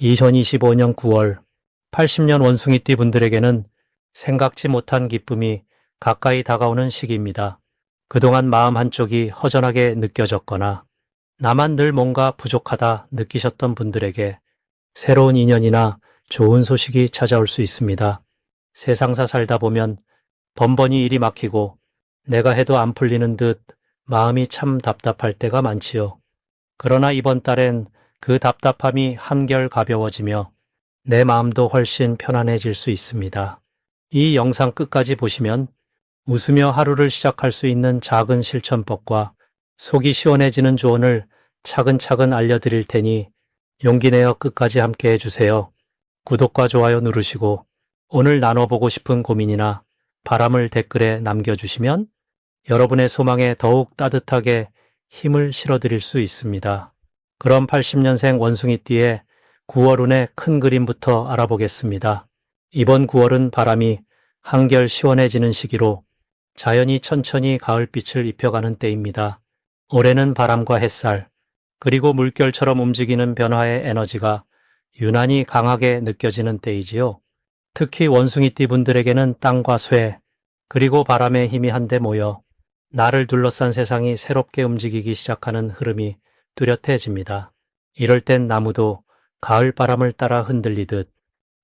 2025년 9월 80년 원숭이띠 분들에게는 생각지 못한 기쁨이 가까이 다가오는 시기입니다. 그동안 마음 한쪽이 허전하게 느껴졌거나 나만 늘 뭔가 부족하다 느끼셨던 분들에게 새로운 인연이나 좋은 소식이 찾아올 수 있습니다. 세상사 살다 보면 번번이 일이 막히고 내가 해도 안 풀리는 듯 마음이 참 답답할 때가 많지요. 그러나 이번 달엔 그 답답함이 한결 가벼워지며 내 마음도 훨씬 편안해질 수 있습니다. 이 영상 끝까지 보시면 웃으며 하루를 시작할 수 있는 작은 실천법과 속이 시원해지는 조언을 차근차근 알려드릴 테니 용기 내어 끝까지 함께 해주세요. 구독과 좋아요 누르시고 오늘 나눠보고 싶은 고민이나 바람을 댓글에 남겨주시면 여러분의 소망에 더욱 따뜻하게 힘을 실어드릴 수 있습니다. 그럼 80년생 원숭이띠의 9월 운의 큰 그림부터 알아보겠습니다. 이번 9월은 바람이 한결 시원해지는 시기로 자연이 천천히 가을빛을 입혀가는 때입니다. 올해는 바람과 햇살, 그리고 물결처럼 움직이는 변화의 에너지가 유난히 강하게 느껴지는 때이지요. 특히 원숭이띠 분들에게는 땅과 쇠, 그리고 바람의 힘이 한데 모여 나를 둘러싼 세상이 새롭게 움직이기 시작하는 흐름이 뚜렷해집니다. 이럴 땐 나무도 가을 바람을 따라 흔들리듯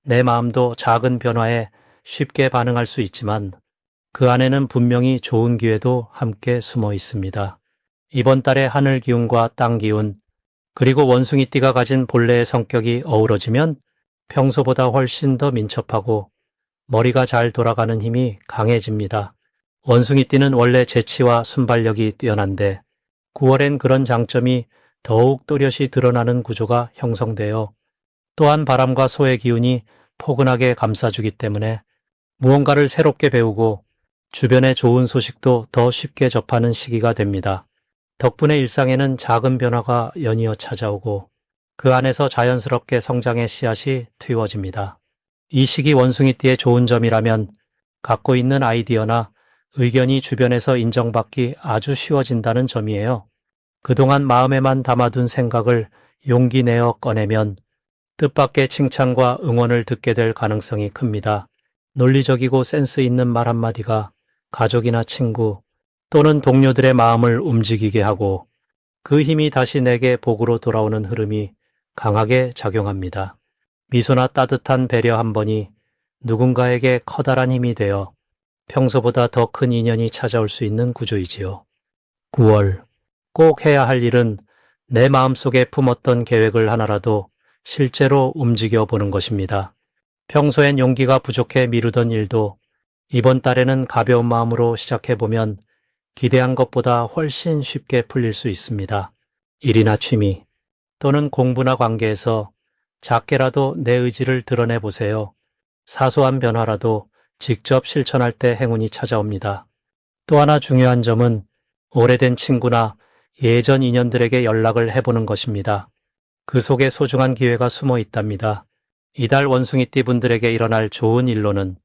내 마음도 작은 변화에 쉽게 반응할 수 있지만 그 안에는 분명히 좋은 기회도 함께 숨어 있습니다. 이번 달의 하늘 기운과 땅 기운, 그리고 원숭이띠가 가진 본래의 성격이 어우러지면 평소보다 훨씬 더 민첩하고 머리가 잘 돌아가는 힘이 강해집니다. 원숭이띠는 원래 재치와 순발력이 뛰어난데 9월엔 그런 장점이 더욱 또렷이 드러나는 구조가 형성되어 또한 바람과 소의 기운이 포근하게 감싸주기 때문에 무언가를 새롭게 배우고 주변의 좋은 소식도 더 쉽게 접하는 시기가 됩니다. 덕분에 일상에는 작은 변화가 연이어 찾아오고 그 안에서 자연스럽게 성장의 씨앗이 틔워집니다. 이 시기 원숭이띠의 좋은 점이라면 갖고 있는 아이디어나 의견이 주변에서 인정받기 아주 쉬워진다는 점이에요. 그동안 마음에만 담아둔 생각을 용기 내어 꺼내면 뜻밖의 칭찬과 응원을 듣게 될 가능성이 큽니다. 논리적이고 센스 있는 말 한마디가 가족이나 친구 또는 동료들의 마음을 움직이게 하고 그 힘이 다시 내게 복으로 돌아오는 흐름이 강하게 작용합니다. 미소나 따뜻한 배려 한 번이 누군가에게 커다란 힘이 되어 평소보다 더 큰 인연이 찾아올 수 있는 구조이지요. 9월 꼭 해야 할 일은 내 마음속에 품었던 계획을 하나라도 실제로 움직여 보는 것입니다. 평소엔 용기가 부족해 미루던 일도 이번 달에는 가벼운 마음으로 시작해 보면 기대한 것보다 훨씬 쉽게 풀릴 수 있습니다. 일이나 취미 또는 공부나 관계에서 작게라도 내 의지를 드러내 보세요. 사소한 변화라도 직접 실천할 때 행운이 찾아옵니다. 또 하나 중요한 점은 오래된 친구나 예전 인연들에게 연락을 해보는 것입니다. 그 속에 소중한 기회가 숨어 있답니다. 이달 원숭이띠 분들에게 일어날 좋은 일로는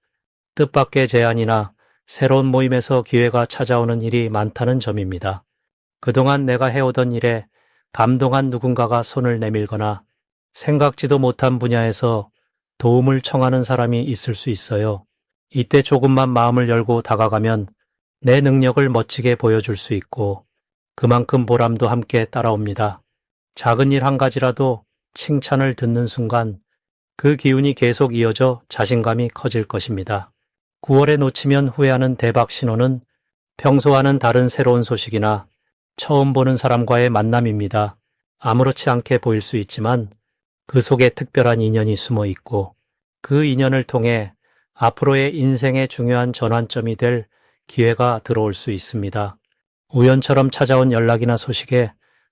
뜻밖의 제안이나 새로운 모임에서 기회가 찾아오는 일이 많다는 점입니다. 그동안 내가 해오던 일에 감동한 누군가가 손을 내밀거나 생각지도 못한 분야에서 도움을 청하는 사람이 있을 수 있어요. 이때 조금만 마음을 열고 다가가면 내 능력을 멋지게 보여줄 수 있고 그만큼 보람도 함께 따라옵니다. 작은 일 한 가지라도 칭찬을 듣는 순간 그 기운이 계속 이어져 자신감이 커질 것입니다. 9월에 놓치면 후회하는 대박 신호는 평소와는 다른 새로운 소식이나 처음 보는 사람과의 만남입니다. 아무렇지 않게 보일 수 있지만 그 속에 특별한 인연이 숨어 있고 그 인연을 통해 앞으로의 인생의 중요한 전환점이 될 기회가 들어올 수 있습니다. 우연처럼 찾아온 연락이나 소식에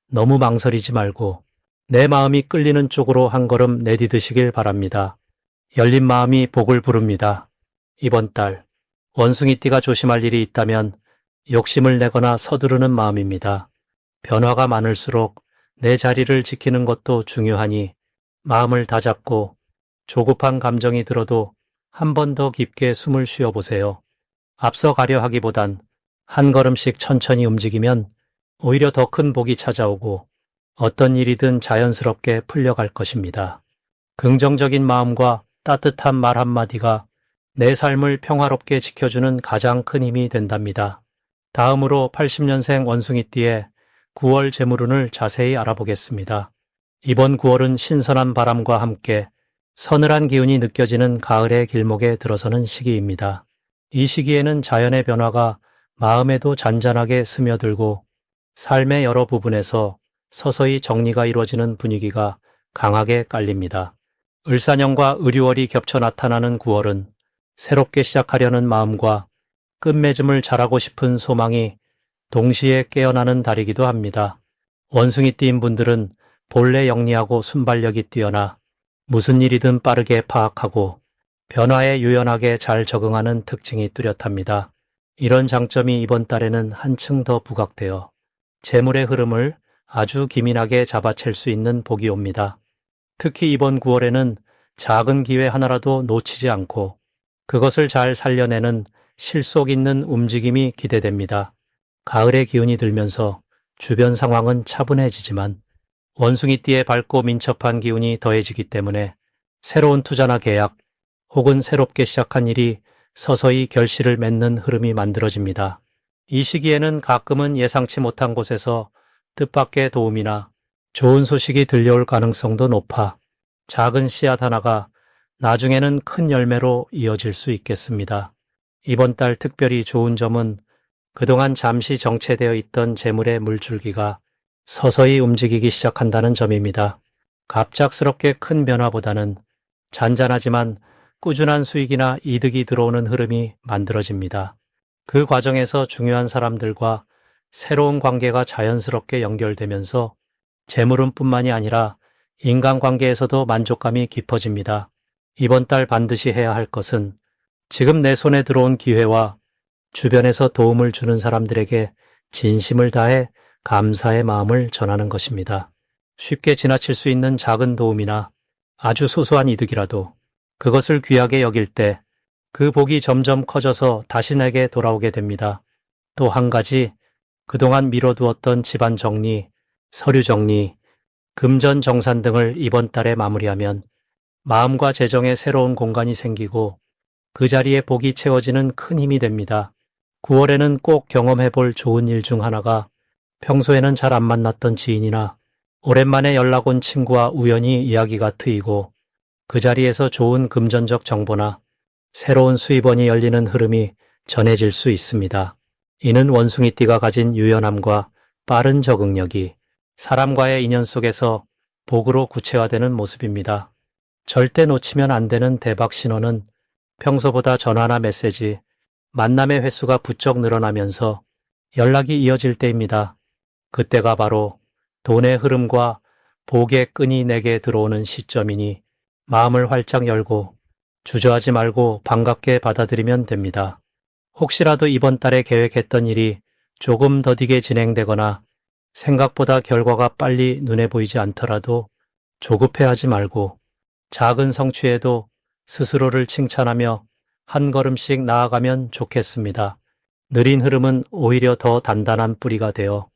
너무 망설이지 말고 내 마음이 끌리는 쪽으로 한 걸음 내디드시길 바랍니다. 열린 마음이 복을 부릅니다. 이번 달 원숭이띠가 조심할 일이 있다면 욕심을 내거나 서두르는 마음입니다. 변화가 많을수록 내 자리를 지키는 것도 중요하니 마음을 다잡고 조급한 감정이 들어도 한 번 더 깊게 숨을 쉬어보세요. 앞서 가려 하기보단 한 걸음씩 천천히 움직이면 오히려 더 큰 복이 찾아오고 어떤 일이든 자연스럽게 풀려갈 것입니다. 긍정적인 마음과 따뜻한 말 한마디가 내 삶을 평화롭게 지켜주는 가장 큰 힘이 된답니다. 다음으로 80년생 원숭이띠의 9월 재물운을 자세히 알아보겠습니다. 이번 9월은 신선한 바람과 함께 서늘한 기운이 느껴지는 가을의 길목에 들어서는 시기입니다. 이 시기에는 자연의 변화가 마음에도 잔잔하게 스며들고 삶의 여러 부분에서 서서히 정리가 이루어지는 분위기가 강하게 깔립니다. 을사년과 을유월이 겹쳐 나타나는 9월은 새롭게 시작하려는 마음과 끝맺음을 잘하고 싶은 소망이 동시에 깨어나는 달이기도 합니다. 원숭이 띠인 분들은 본래 영리하고 순발력이 뛰어나 무슨 일이든 빠르게 파악하고 변화에 유연하게 잘 적응하는 특징이 뚜렷합니다. 이런 장점이 이번 달에는 한층 더 부각되어 재물의 흐름을 아주 기민하게 잡아챌 수 있는 복이 옵니다. 특히 이번 9월에는 작은 기회 하나라도 놓치지 않고 그것을 잘 살려내는 실속 있는 움직임이 기대됩니다. 가을의 기운이 들면서 주변 상황은 차분해지지만 원숭이띠에 밝고 민첩한 기운이 더해지기 때문에 새로운 투자나 계약 혹은 새롭게 시작한 일이 서서히 결실을 맺는 흐름이 만들어집니다. 이 시기에는 가끔은 예상치 못한 곳에서 뜻밖의 도움이나 좋은 소식이 들려올 가능성도 높아 작은 씨앗 하나가 나중에는 큰 열매로 이어질 수 있겠습니다. 이번 달 특별히 좋은 점은 그동안 잠시 정체되어 있던 재물의 물줄기가 서서히 움직이기 시작한다는 점입니다. 갑작스럽게 큰 변화보다는 잔잔하지만 꾸준한 수익이나 이득이 들어오는 흐름이 만들어집니다. 그 과정에서 중요한 사람들과 새로운 관계가 자연스럽게 연결되면서 재물운뿐만이 아니라 인간관계에서도 만족감이 깊어집니다. 이번 달 반드시 해야 할 것은 지금 내 손에 들어온 기회와 주변에서 도움을 주는 사람들에게 진심을 다해 감사의 마음을 전하는 것입니다. 쉽게 지나칠 수 있는 작은 도움이나 아주 소소한 이득이라도 그것을 귀하게 여길 때 그 복이 점점 커져서 다시 내게 돌아오게 됩니다. 또 한 가지 그동안 미뤄두었던 집안 정리, 서류 정리, 금전 정산 등을 이번 달에 마무리하면 마음과 재정에 새로운 공간이 생기고 그 자리에 복이 채워지는 큰 힘이 됩니다. 9월에는 꼭 경험해 볼 좋은 일 중 하나가 평소에는 잘 안 만났던 지인이나 오랜만에 연락 온 친구와 우연히 이야기가 트이고 그 자리에서 좋은 금전적 정보나 새로운 수입원이 열리는 흐름이 전해질 수 있습니다. 이는 원숭이띠가 가진 유연함과 빠른 적응력이 사람과의 인연 속에서 복으로 구체화되는 모습입니다. 절대 놓치면 안 되는 대박 신호는 평소보다 전화나 메시지, 만남의 횟수가 부쩍 늘어나면서 연락이 이어질 때입니다. 그때가 바로 돈의 흐름과 복의 끈이 내게 들어오는 시점이니 마음을 활짝 열고 주저하지 말고 반갑게 받아들이면 됩니다. 혹시라도 이번 달에 계획했던 일이 조금 더디게 진행되거나 생각보다 결과가 빨리 눈에 보이지 않더라도 조급해하지 말고 작은 성취에도 스스로를 칭찬하며 한 걸음씩 나아가면 좋겠습니다. 느린 흐름은 오히려 더 단단한 뿌리가 되어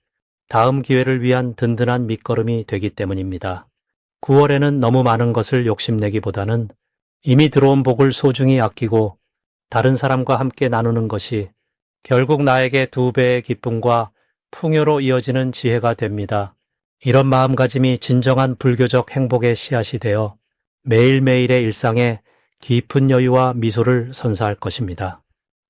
다음 기회를 위한 든든한 밑거름이 되기 때문입니다. 9월에는 너무 많은 것을 욕심내기보다는 이미 들어온 복을 소중히 아끼고 다른 사람과 함께 나누는 것이 결국 나에게 두 배의 기쁨과 풍요로 이어지는 지혜가 됩니다. 이런 마음가짐이 진정한 불교적 행복의 씨앗이 되어 매일매일의 일상에 깊은 여유와 미소를 선사할 것입니다.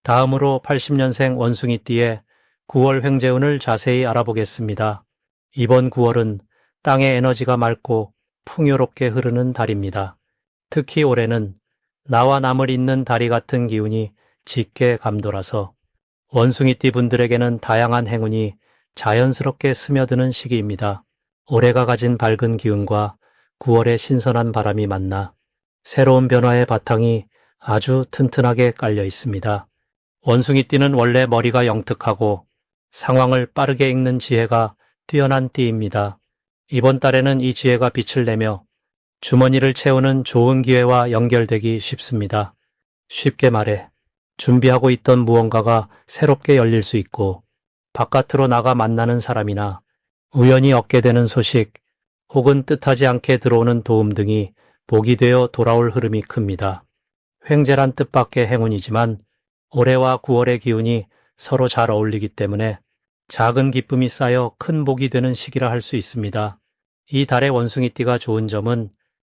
다음으로 80년생 원숭이띠의 9월 횡재운을 자세히 알아보겠습니다. 이번 9월은 땅의 에너지가 맑고 풍요롭게 흐르는 달입니다. 특히 올해는 나와 남을 잇는 다리 같은 기운이 짙게 감돌아서 원숭이띠 분들에게는 다양한 행운이 자연스럽게 스며드는 시기입니다. 올해가 가진 밝은 기운과 9월의 신선한 바람이 만나 새로운 변화의 바탕이 아주 튼튼하게 깔려 있습니다. 원숭이띠는 원래 머리가 영특하고 상황을 빠르게 읽는 지혜가 뛰어난 띠입니다. 이번 달에는 이 지혜가 빛을 내며 주머니를 채우는 좋은 기회와 연결되기 쉽습니다. 쉽게 말해 준비하고 있던 무언가가 새롭게 열릴 수 있고 바깥으로 나가 만나는 사람이나 우연히 얻게 되는 소식 혹은 뜻하지 않게 들어오는 도움 등이 복이 되어 돌아올 흐름이 큽니다. 횡재란 뜻밖의 행운이지만 올해와 9월의 기운이 서로 잘 어울리기 때문에 작은 기쁨이 쌓여 큰 복이 되는 시기라 할 수 있습니다. 이 달의 원숭이띠가 좋은 점은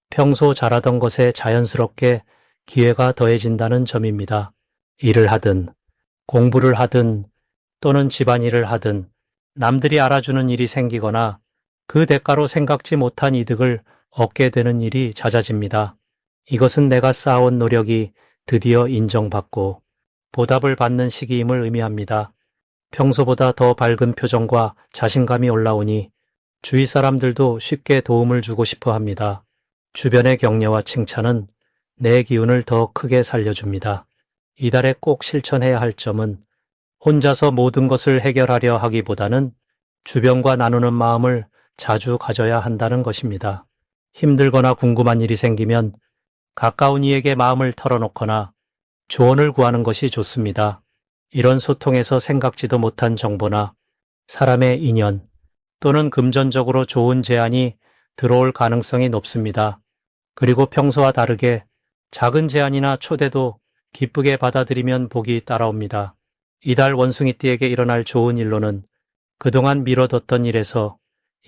평소 잘하던 것에 자연스럽게 기회가 더해진다는 점입니다. 일을 하든 공부를 하든 또는 집안일을 하든 남들이 알아주는 일이 생기거나 그 대가로 생각지 못한 이득을 얻게 되는 일이 잦아집니다. 이것은 내가 쌓아온 노력이 드디어 인정받고 보답을 받는 시기임을 의미합니다. 평소보다 더 밝은 표정과 자신감이 올라오니 주위 사람들도 쉽게 도움을 주고 싶어 합니다. 주변의 격려와 칭찬은 내 기운을 더 크게 살려줍니다. 이달에 꼭 실천해야 할 점은 혼자서 모든 것을 해결하려 하기보다는 주변과 나누는 마음을 자주 가져야 한다는 것입니다. 힘들거나 궁금한 일이 생기면 가까운 이에게 마음을 털어놓거나 조언을 구하는 것이 좋습니다. 이런 소통에서 생각지도 못한 정보나 사람의 인연 또는 금전적으로 좋은 제안이 들어올 가능성이 높습니다. 그리고 평소와 다르게 작은 제안이나 초대도 기쁘게 받아들이면 복이 따라옵니다. 이달 원숭이띠에게 일어날 좋은 일로는 그동안 미뤄뒀던 일에서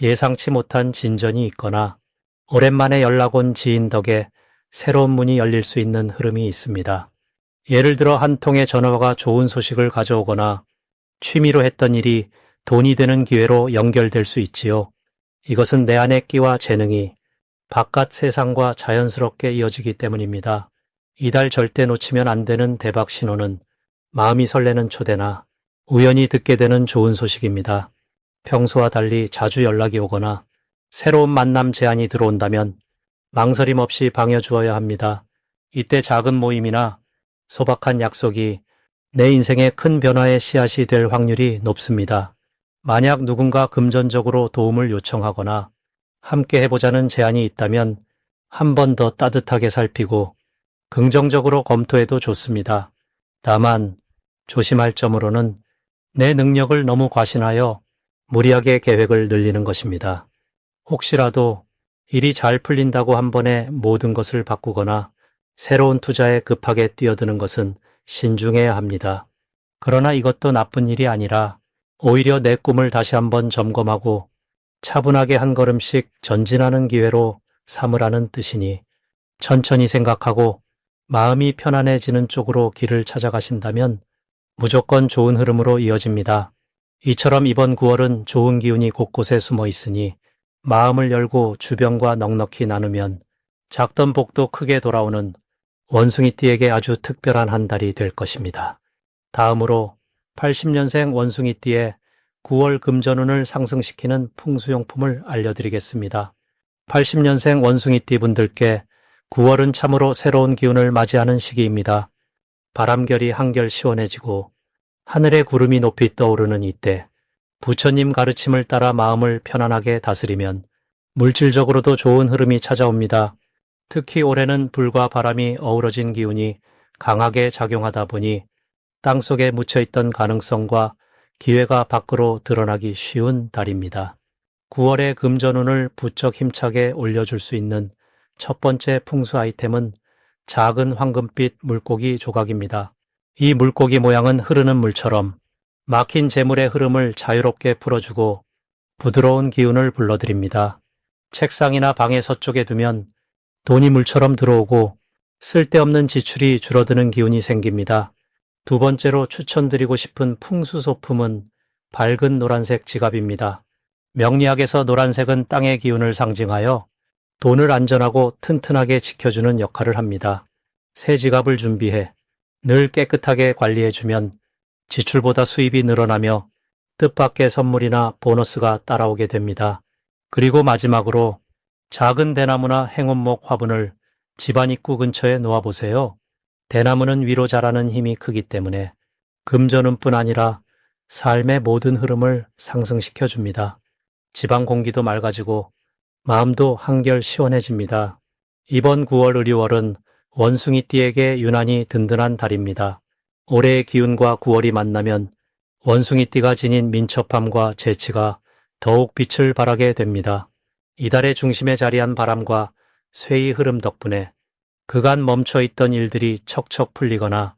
예상치 못한 진전이 있거나 오랜만에 연락 온 지인 덕에 새로운 문이 열릴 수 있는 흐름이 있습니다. 예를 들어 한 통의 전화가 좋은 소식을 가져오거나 취미로 했던 일이 돈이 되는 기회로 연결될 수 있지요. 이것은 내 안의 끼와 재능이 바깥 세상과 자연스럽게 이어지기 때문입니다. 이달 절대 놓치면 안 되는 대박 신호는 마음이 설레는 초대나 우연히 듣게 되는 좋은 소식입니다. 평소와 달리 자주 연락이 오거나 새로운 만남 제안이 들어온다면 망설임 없이 방해주어야 합니다. 이때 작은 모임이나 소박한 약속이 내 인생의 큰 변화의 씨앗이 될 확률이 높습니다. 만약 누군가 금전적으로 도움을 요청하거나 함께 해보자는 제안이 있다면 한 번 더 따뜻하게 살피고 긍정적으로 검토해도 좋습니다. 다만 조심할 점으로는 내 능력을 너무 과신하여 무리하게 계획을 늘리는 것입니다. 혹시라도 일이 잘 풀린다고 한 번에 모든 것을 바꾸거나 새로운 투자에 급하게 뛰어드는 것은 신중해야 합니다. 그러나 이것도 나쁜 일이 아니라 오히려 내 꿈을 다시 한번 점검하고 차분하게 한 걸음씩 전진하는 기회로 삼으라는 뜻이니 천천히 생각하고 마음이 편안해지는 쪽으로 길을 찾아가신다면 무조건 좋은 흐름으로 이어집니다. 이처럼 이번 9월은 좋은 기운이 곳곳에 숨어 있으니 마음을 열고 주변과 넉넉히 나누면 작던 복도 크게 돌아오는 원숭이띠에게 아주 특별한 한 달이 될 것입니다. 다음으로 80년생 원숭이띠의 9월 금전운을 상승시키는 풍수용품을 알려드리겠습니다. 80년생 원숭이띠 분들께 9월은 참으로 새로운 기운을 맞이하는 시기입니다. 바람결이 한결 시원해지고 하늘에 구름이 높이 떠오르는 이때 부처님 가르침을 따라 마음을 편안하게 다스리면 물질적으로도 좋은 흐름이 찾아옵니다. 특히 올해는 불과 바람이 어우러진 기운이 강하게 작용하다 보니 땅 속에 묻혀있던 가능성과 기회가 밖으로 드러나기 쉬운 달입니다. 9월의 금전운을 부쩍 힘차게 올려줄 수 있는 첫 번째 풍수 아이템은 작은 황금빛 물고기 조각입니다. 이 물고기 모양은 흐르는 물처럼 막힌 재물의 흐름을 자유롭게 풀어주고 부드러운 기운을 불러드립니다. 책상이나 방의 서쪽에 두면 돈이 물처럼 들어오고 쓸데없는 지출이 줄어드는 기운이 생깁니다. 두 번째로 추천드리고 싶은 풍수 소품은 밝은 노란색 지갑입니다. 명리학에서 노란색은 땅의 기운을 상징하여 돈을 안전하고 튼튼하게 지켜주는 역할을 합니다. 새 지갑을 준비해 늘 깨끗하게 관리해주면 지출보다 수입이 늘어나며 뜻밖의 선물이나 보너스가 따라오게 됩니다. 그리고 마지막으로 작은 대나무나 행운목 화분을 집안 입구 근처에 놓아보세요. 대나무는 위로 자라는 힘이 크기 때문에 금전운뿐 아니라 삶의 모든 흐름을 상승시켜 줍니다. 집안 공기도 맑아지고 마음도 한결 시원해집니다. 이번 9월 의류월은 원숭이띠에게 유난히 든든한 달입니다. 올해의 기운과 9월이 만나면 원숭이띠가 지닌 민첩함과 재치가 더욱 빛을 발하게 됩니다. 이달의 중심에 자리한 바람과 쇠의 흐름 덕분에 그간 멈춰 있던 일들이 척척 풀리거나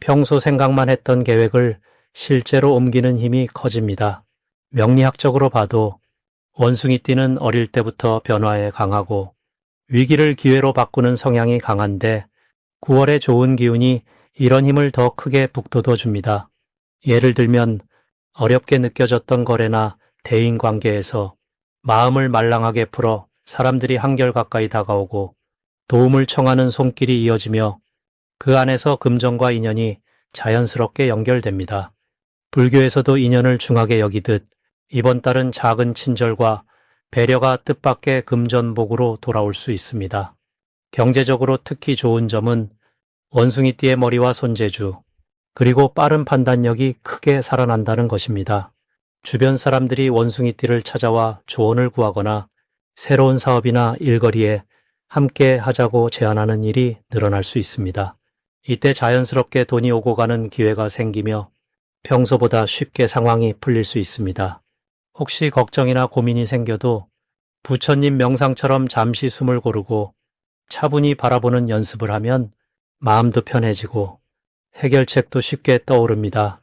평소 생각만 했던 계획을 실제로 옮기는 힘이 커집니다. 명리학적으로 봐도 원숭이띠는 어릴 때부터 변화에 강하고 위기를 기회로 바꾸는 성향이 강한데 9월의 좋은 기운이 이런 힘을 더 크게 북돋워 줍니다. 예를 들면 어렵게 느껴졌던 거래나 대인 관계에서 마음을 말랑하게 풀어 사람들이 한결 가까이 다가오고 도움을 청하는 손길이 이어지며 그 안에서 금전과 인연이 자연스럽게 연결됩니다. 불교에서도 인연을 중하게 여기듯 이번 달은 작은 친절과 배려가 뜻밖의 금전복으로 돌아올 수 있습니다. 경제적으로 특히 좋은 점은 원숭이띠의 머리와 손재주, 그리고 빠른 판단력이 크게 살아난다는 것입니다. 주변 사람들이 원숭이띠를 찾아와 조언을 구하거나 새로운 사업이나 일거리에 함께 하자고 제안하는 일이 늘어날 수 있습니다. 이때 자연스럽게 돈이 오고 가는 기회가 생기며 평소보다 쉽게 상황이 풀릴 수 있습니다. 혹시 걱정이나 고민이 생겨도 부처님 명상처럼 잠시 숨을 고르고 차분히 바라보는 연습을 하면 마음도 편해지고 해결책도 쉽게 떠오릅니다.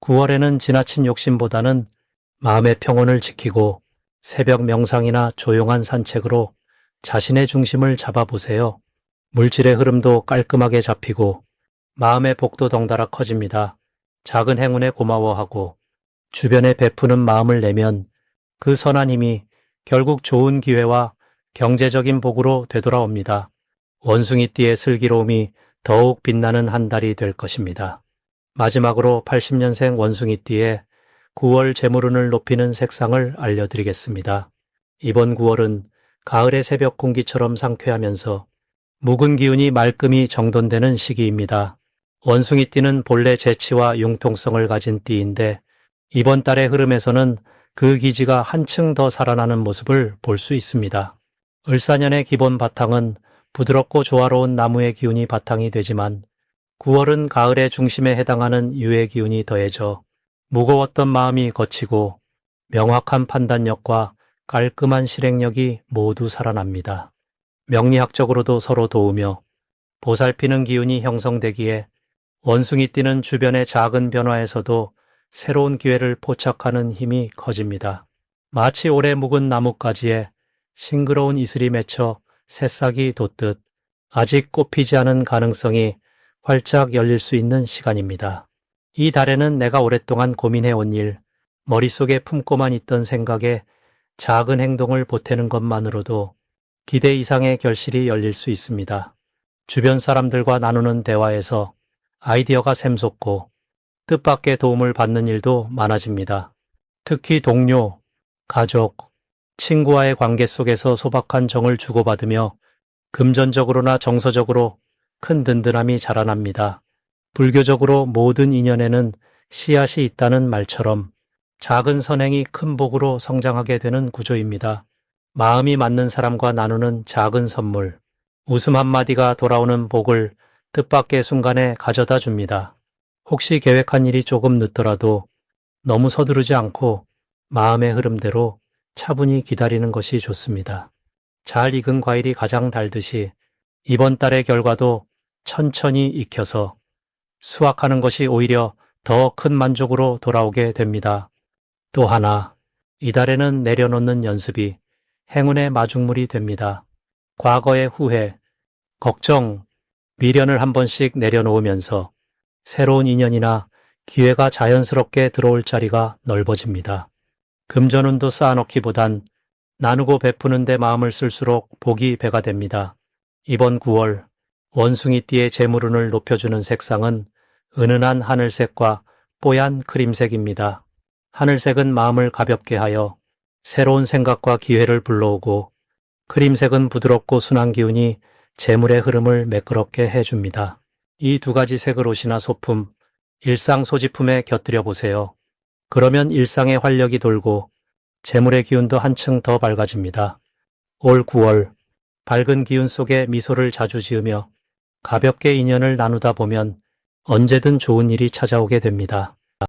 9월에는 지나친 욕심보다는 마음의 평온을 지키고 새벽 명상이나 조용한 산책으로 자신의 중심을 잡아보세요. 물질의 흐름도 깔끔하게 잡히고 마음의 복도 덩달아 커집니다. 작은 행운에 고마워하고 주변에 베푸는 마음을 내면 그 선한 힘이 결국 좋은 기회와 경제적인 복으로 되돌아옵니다. 원숭이띠의 슬기로움이 더욱 빛나는 한 달이 될 것입니다. 마지막으로 80년생 원숭이띠의 9월 재물운을 높이는 색상을 알려드리겠습니다. 이번 9월은 가을의 새벽 공기처럼 상쾌하면서 묵은 기운이 말끔히 정돈되는 시기입니다. 원숭이 띠는 본래 재치와 융통성을 가진 띠인데 이번 달의 흐름에서는 그 기지가 한층 더 살아나는 모습을 볼 수 있습니다. 을사년의 기본 바탕은 부드럽고 조화로운 나무의 기운이 바탕이 되지만 9월은 가을의 중심에 해당하는 유의 기운이 더해져 무거웠던 마음이 거치고 명확한 판단력과 깔끔한 실행력이 모두 살아납니다. 명리학적으로도 서로 도우며 보살피는 기운이 형성되기에 원숭이띠는 주변의 작은 변화에서도 새로운 기회를 포착하는 힘이 커집니다. 마치 오래 묵은 나뭇가지에 싱그러운 이슬이 맺혀 새싹이 돋듯 아직 꽃피지 않은 가능성이 활짝 열릴 수 있는 시간입니다. 이 달에는 내가 오랫동안 고민해온 일, 머릿속에 품고만 있던 생각에 작은 행동을 보태는 것만으로도 기대 이상의 결실이 열릴 수 있습니다. 주변 사람들과 나누는 대화에서 아이디어가 샘솟고 뜻밖의 도움을 받는 일도 많아집니다. 특히 동료, 가족, 친구와의 관계 속에서 소박한 정을 주고받으며 금전적으로나 정서적으로 큰 든든함이 자라납니다. 불교적으로 모든 인연에는 씨앗이 있다는 말처럼 작은 선행이 큰 복으로 성장하게 되는 구조입니다. 마음이 맞는 사람과 나누는 작은 선물, 웃음 한마디가 돌아오는 복을 뜻밖의 순간에 가져다 줍니다. 혹시 계획한 일이 조금 늦더라도 너무 서두르지 않고 마음의 흐름대로 차분히 기다리는 것이 좋습니다. 잘 익은 과일이 가장 달듯이 이번 달의 결과도 천천히 익혀서 수확하는 것이 오히려 더 큰 만족으로 돌아오게 됩니다. 또 하나, 이달에는 내려놓는 연습이 행운의 마중물이 됩니다. 과거의 후회, 걱정, 미련을 한 번씩 내려놓으면서 새로운 인연이나 기회가 자연스럽게 들어올 자리가 넓어집니다. 금전운도 쌓아놓기보단 나누고 베푸는 데 마음을 쓸수록 복이 배가 됩니다. 이번 9월 원숭이띠의 재물운을 높여주는 색상은 은은한 하늘색과 뽀얀 크림색입니다. 하늘색은 마음을 가볍게 하여 새로운 생각과 기회를 불러오고 크림색은 부드럽고 순한 기운이 재물의 흐름을 매끄럽게 해줍니다. 이 두 가지 색을 옷이나 소품, 일상 소지품에 곁들여 보세요. 그러면 일상의 활력이 돌고 재물의 기운도 한층 더 밝아집니다. 올 9월 밝은 기운 속에 미소를 자주 지으며 가볍게 인연을 나누다 보면 언제든 좋은 일이 찾아오게 됩니다.